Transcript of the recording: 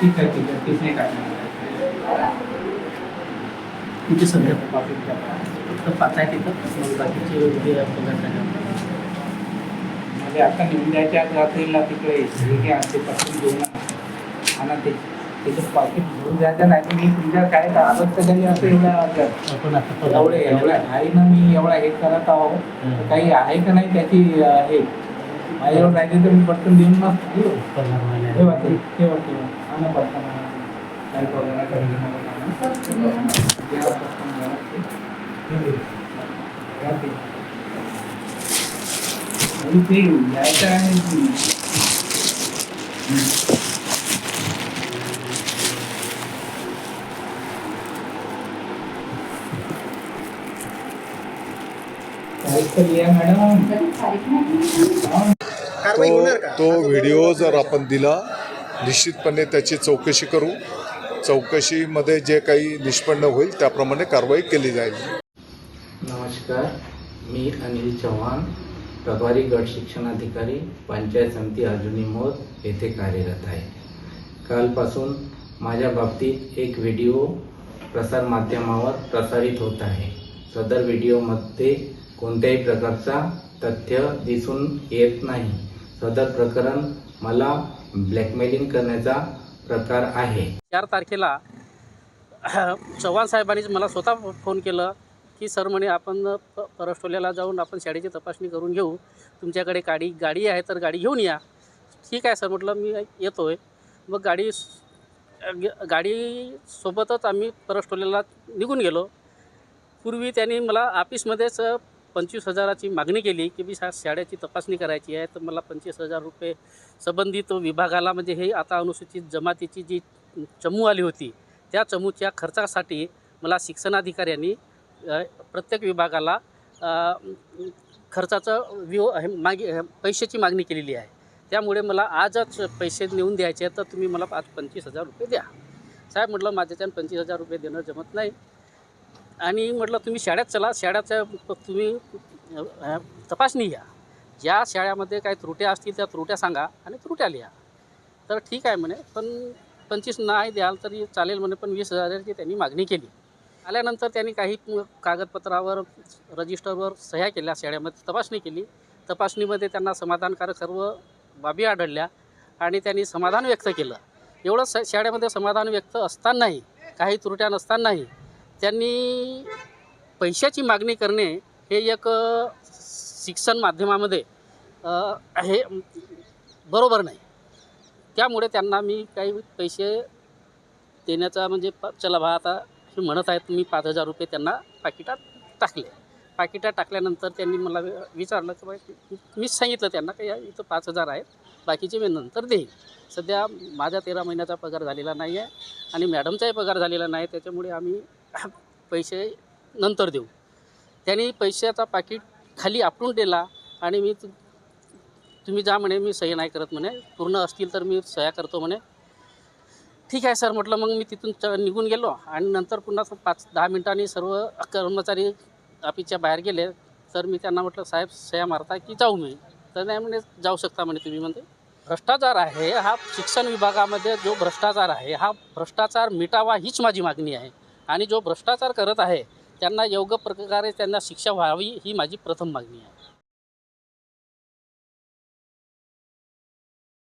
ठीक आहे ठीक आहे. टाकणार. तिथे सध्या फक्त पाच आहे तिथं बाकीचे उद्या. म्हणजे आता आज रात्रीला तिकडे हे घ्या ते पासून घेऊन आणा ते त्याचं पाकिट घेऊन जायचं नाही तर मी तुमच्या काय आदत कधी असं एवढ्या एवढे एवढ्या आहे ना मी एवढा हे करत आहो तर काही आहे का नाही त्याची हे. माझ्यावर राहिली तर मी पटकन देऊन मग देऊ. पगार व्हायला ठेवा ते ठेवा ठेवा आणा पटकन. आणि ते यायचं आहे की तारीख तर लिहा मॅडम हा. तो तो व्हिडिओ जर आपण दिला निश्चितपणे त्याची चौकशी करू. चौकशीमध्ये जे काही निष्पन्न होईल त्याप्रमाणे कारवाई केली जाईल. नमस्कार. मी अनिल चव्हाण प्रभारी गट शिक्षणाधिकारी पंचायत समिती अर्जुनी मोद येथे कार्यरत आहे. कालपासून माझ्या बाबतीत एक व्हिडिओ प्रसारमाध्यमावर प्रसारित होत आहे. सदर व्हिडिओमध्ये कोणत्याही प्रकारचा तथ्य दिसून येत नाही. सदर प्रकरण मला ब्लॅकमेलिंग करण्याचा प्रकार आहे. चार तारखेला चव्हाण साहेबांनीच मला स्वतः फोन केलं की सर म्हणे आपण प परस्टोल्याला जाऊन आपण शाळेची तपासणी करून घेऊ. तुमच्याकडे गाडी गाडी आहे तर गाडी घेऊन या. ठीक आहे सर म्हटलं. मी येतो आहे मग गाडी गाडीसोबतच आम्ही परस्टोल्याला निघून गेलो. पूर्वी त्यांनी मला ऑफिसमध्येच पंचवीस हजाराची मागणी केली की मी शाळेची तपासणी करायची आहे. तर मला पंचवीस हजार रुपये संबंधित विभागाला म्हणजे हे आता अनुसूचित जमातीची जी चमू आली होती त्या चमूच्या खर्चासाठी मला शिक्षणाधिकाऱ्यांनी प्रत्येक विभागाला खर्चाचं विव हे मागे पैशाची मागणी केलेली आहे. त्यामुळे मला आजच पैसे नेऊन द्यायचे आहेत. तर तुम्ही मला आज पंचवीस हजार रुपये द्या. साहेब म्हटलं माझ्याच्यानं पंचवीस हजार रुपये देणं जमत नाही. आणि म्हटलं तुम्ही शाळेत चला शाळेचं तुम्ही तपासणी घ्या. ज्या शाळेमध्ये काही त्रुट्या असतील त्या त्रुट्या सांगा आणि त्रुट्या लिहा. तर ठीक आहे म्हणे पण पंचवीस नाही द्याल तरी चालेल म्हणे पण वीस हजाराची त्यांनी मागणी केली. आल्यानंतर त्यांनी काही कागदपत्रावर रजिस्टरवर सह्या केल्या शाळेमध्ये तपासणी केली. तपासणीमध्ये त्यांना समाधानकारक सर्व बाबी आढळल्या आणि त्यांनी समाधान व्यक्त केलं. एवढं स शाळेमध्ये समाधान व्यक्त असतानाही काही त्रुट्या नसतानाही त्यांनी पैशाची मागणी करणे हे एक शिक्षण माध्यमामध्ये हे बरोबर नाही. त्यामुळे त्यांना मी काही पैसे देण्याचा म्हणजे प चला भा आता हे म्हणत आहेत मी पाच हजार रुपये त्यांना पाकिटात टाकले. पाकिटात टाकल्यानंतर त्यांनी मला विचारलं की बाई मीच सांगितलं त्यांना की या इथं पाच हजार आहेत बाकीचे मी नंतर देईन. सध्या माझा तेरा महिन्याचा पगार झालेला नाही आहे आणि मॅडमचाही पगार झालेला नाही त्याच्यामुळे आम्ही पैसे नंतर देऊ. त्यांनी पैशाचा पाकिट खाली आपटून दिला आणि मी तु- तुम्ही जा म्हणे मी सही नाही करत म्हणे. पूर्ण असतील तर मी सह्या करतो म्हणे. ठीक आहे सर म्हटलं मग मी तिथून च निघून गेलो आणि नंतर पुन्हा पाच दहा मिनटांनी सर्व कर्मचारी ऑफिसच्या बाहेर गेले. तर मी त्यांना म्हटलं साहेब सह्या मारता की जाऊ मी? तर नाही म्हणे जाऊ शकता म्हणे तुम्ही म्हणते. भ्रष्टाचार आहे हा शिक्षण विभागामध्ये जो भ्रष्टाचार आहे हा भ्रष्टाचार मिटावा हीच माझी मागणी आहे. आणि जो भ्रष्टाचार करत आहे त्यांना योग्य प्रकारे त्यांना शिक्षा व्हावी ही माझी प्रथम मागणी आहे.